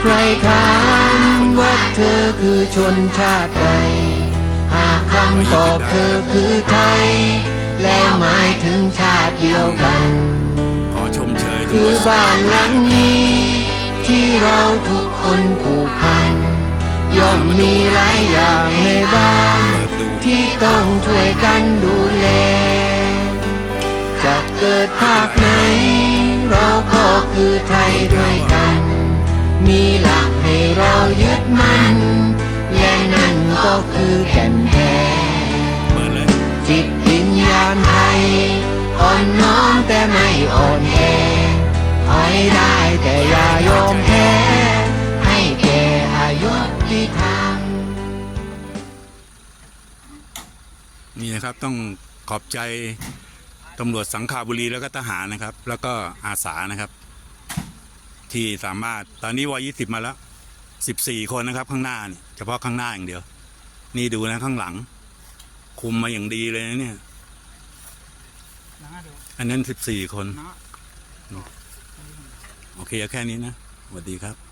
ใครถามว่าเธอคือชนชาติใด หากคำตอบเธอคือไทย แล้วหมายถึงชาติเดียวกัน ขอชมเชยคือบ้านหลังนี้ ที่เราทุกคนผูกพัน ย่อมมีหลายอย่างในบ้าน ที่ต้องช่วยกันดูแล จะเกิดภาคไหน เราก็คือไทยด้ว มีหลักให้เรายึดมั่น และนั่นก็คือแก่นแท้จิตวิญญาณไทยอ่อนน้อมแต่ไม่อ่อนแอถอยได้แต่อย่ายอมแพ้ให้แก่อายุที่ทำนี่นะครับต้องขอบใจตำรวจสังขาบุรีแล้วก็ทหารนะครับ แล้วก็อาสานะครับ ที่สามารถตอนนี้วยี่สิบมาแล้วสิบสี่คนนะครับ ข้างหน้านี่เฉพาะข้างหน้าอย่างเดียว นี่ดูนะข้างหลัง คุมมาอย่างดีเลยนะเนี่ย อันนั้นสิบสี่คน โอเคเอาแค่นี้นะสวัสดีครับ